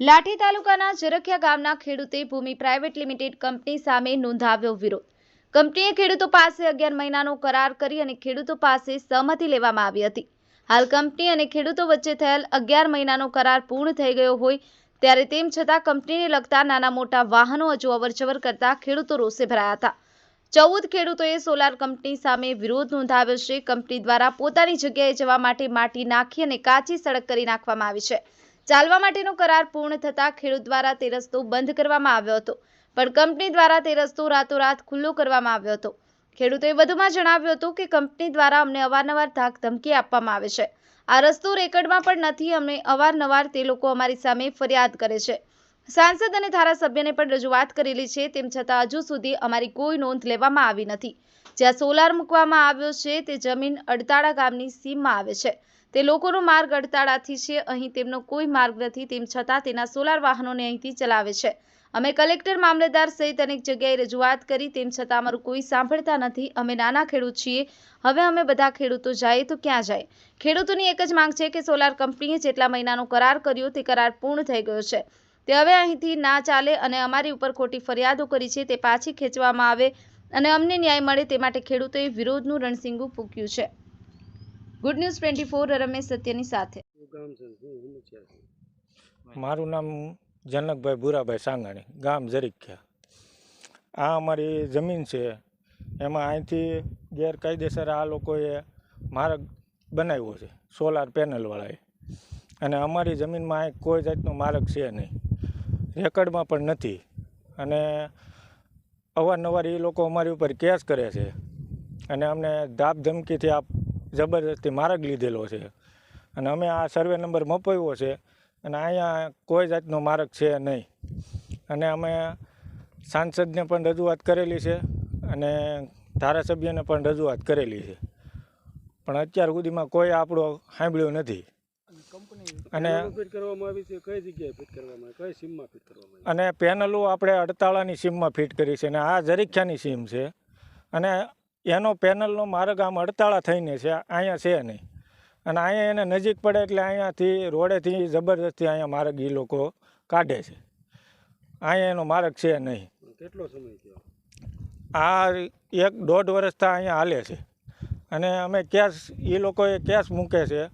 લાઠી તાલુકાના જરખિયા ગામના ખેડૂતે ભૂમિ પ્રાઇવેટ લિમિટેડ કંપની સામે નોંધાવ્યો વિરોધ. કંપનીએ ખેડૂતો પાસે અગિયાર મહિનાનો કરાર કરી અને ખેડૂતો પાસે સહમતિ લેવામાં આવી હતી. હાલ કંપની અને ખેડૂતો વચ્ચે થયેલ અગિયાર મહિનાનો કરાર પૂર્ણ થઈ ગયો હોય ત્યારે તેમ છતાં કંપનીને લગતા નાના મોટા વાહનો હજુ અવરજવર કરતા ખેડૂતો રોષે ભરાયા હતા. ચૌદ ખેડૂતોએ સોલાર કંપની સામે વિરોધ નોંધાવ્યો છે. કંપની દ્વારા પોતાની જગ્યાએ જવા માટે માટી નાખી અને કાચી સડક કરી નાખવામાં આવી છે. ચાલવા માટેનો કરાર પૂર્ણ થતાં ખેડૂત દ્વારા તે રસ્તો બંધ કરવામાં આવ્યો હતો. પણ કંપની દ્વારા તે રસ્તો રાતોરાત ખુલ્લો કરવામાં આવ્યો હતો. ખેડૂતોએ વધુમાં જણાવ્યું હતું કે કંપની દ્વારા અમને અવારનવાર ધાક ધમકી આપવામાં આવે છે. આ રસ્તો રેકર્ડમાં પણ નથી, અમને અવારનવાર તે લોકો અમારી સામે ફરિયાદ કરે છે. સાંસદ અને ધારાસભ્યને પણ રજૂઆત કરેલી છે, તેમ છતાં હજુ સુધી અમારી કોઈ નોંધ લેવામાં આવી નથી. જ્યાં સોલાર મૂકવામાં આવ્યો છે, તે જમીન અડતાળા ગામની સીમમાં આવે છે. તે લોકોનો માર્ગ અડતાળાથી છે. અહીં તેમનો કોઈ માર્ગ નથી. તેમ છતાં તેના સોલાર વાહનોને અહીંથી ચલાવે છે. અમે કલેક્ટર, મામલતદાર સહિત અનેક જગ્યાએ રજૂઆત કરી. તેમ છતાં અમારું કોઈ સાંભળતા નથી. અમે નાના ખેડૂત છીએ. હવે અમે બધા ખેડૂતો જાય તો ક્યાં જાય? ખેડૂતોની એક જ માંગ છે કે સોલાર કંપનીએ જેટલા મહિનાનો કરાર કર્યો તે કરાર પૂર્ણ થઈ ગયો છે. તે હવે અહીંથી ના ચાલે અને અમારી ઉપર ખોટી ફરિયાદો કરી છે. તે પાછી ખેંચવામાં આવે અને અમને ન્યાય મળે તે માટે ખેડૂતોએ વિરોધનું રણસિંગું ફૂક્યું છે. Good news twenty four Ramesh સત્યની સાથે મારું નામ જનકભાઈ ભૂરાભાઈ સાંગાણી ગામ જરીખ્યા. આ અમારી જમીન છે. એમાં અહીંથી ગેરકાયદેસર આ લોકોએ માર્ગ બનાવ્યો છે સોલાર પેનલવાળાએ અને અમારી જમીનમાં અહીં કોઈ જાતનો માર્ગ છે નહીં. રેકર્ડમાં પણ નથી. અને અવારનવાર એ લોકો અમારી ઉપર કેસ કરે છે. અને અમને ધાપ ધમકીથી આ જબરદસ્તી માર્ગ લીધેલો છે. અને અમે આ સર્વે નંબર મપાવ્યો છે અને અહીંયા કોઈ જાતનો માર્ગ છે નહીં. અને અમે સાંસદને પણ રજૂઆત કરેલી છે અને ધારાસભ્યને પણ રજૂઆત કરેલી છે. પણ અત્યાર સુધીમાં કોઈ આપણો સાંભળ્યો નથી. અને અને પેનલો આપણે અડતાળાની સીમમાં ફિટ કરી છે અને આ જરીખ્યાની સીમ છે. અને એનો પેનલનો માર્ગ આમ અડતાળા થઈને છે અહીંયા છે નહીં. અને અહીંયા એને નજીક પડે એટલે અહીંયાથી રોડેથી જબરદસ્તી અહીંયા માર્ગ એ લોકો કાઢે છે. અહીંયા એનો માર્ગ છે નહીં. કેટલો સમય થયો? આ એક દોઢ વર્ષથી અહીંયા હાલે છે. અને અમે કેસ એ લોકોએ કેસ મૂકે છે.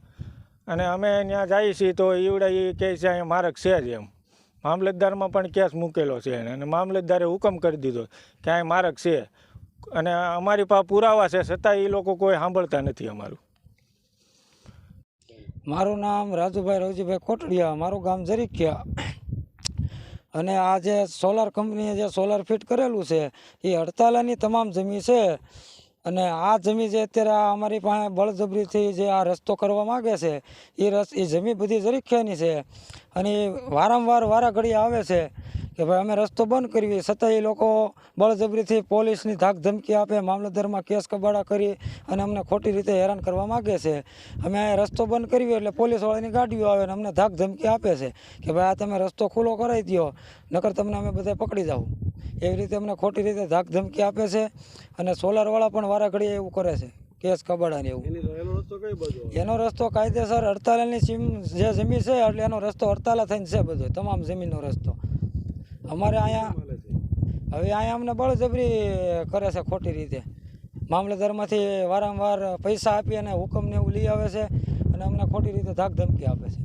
અને અમે ત્યાં જઈએ છીએ તો ઈવડે એ કહે છે અહીંયા માર્ગ છે જ એમ. મામલતદારમાં પણ કેસ મૂકેલો છે એને. અને મામલતદારે હુકમ કરી દીધો કે અહીં માર્ગ છે. અને અમારી પાસે પુરાવા છે છતાં એ લોકો કોઈ સાંભળતા નથી અમારું. મારું નામ રાજુભાઈ રવજીભાઈ કોટડિયા, મારું ગામ જરીખ્યા. અને આ જે સોલાર કંપનીએ જે સોલાર ફિટ કરેલું છે, એ હડતાલાની તમામ જમીન છે. અને આ જમીન જે અત્યારે આ અમારી પાસે બળજબરીથી જે આ રસ્તો કરવા માગે છે, એ રસ, એ જમીન બધી જરીખ્યાની છે. અને વારંવાર વારા ઘડી આવે છે. કે ભાઈ અમે રસ્તો બંધ કરીએ. છતાં એ લોકો બળજબરીથી પોલીસની ધાક ધમકી આપે મામલતદારમાં કેસ કબાડા કરી અને અમને ખોટી રીતે હેરાન કરવા માગે છે. અમે રસ્તો બંધ કરીએ એટલે પોલીસવાળાની ગાડીઓ આવે અને અમને ધાક ધમકી આપે છે કે ભાઈ આ તમે રસ્તો ખુલ્લો કરાવી દો નકર તમને અમે બધા પકડી જાવ એવી રીતે અમને ખોટી રીતે ધાક ધમકી આપે છે અને સોલારવાળા પણ વારાઘડીએ એવું કરે છે કેસ કબાડાને એવું. એનો રસ્તો કઈ બાજુ આવે? એનો રસ્તો કાયદેસર હડતાલની જે જમીન છે એટલે એનો રસ્તો હડતાલા થઈને છે બધો તમામ જમીનનો રસ્તો. અમારે અહીંયા હવે અહીંયા અમને બળજબરી કરે છે ખોટી રીતે. મામલતદારમાંથી વારંવાર પૈસા આપી અને હુકમને એવું લઈ આવે છે અને અમને ખોટી રીતે ધાક ધમકી આપે છે.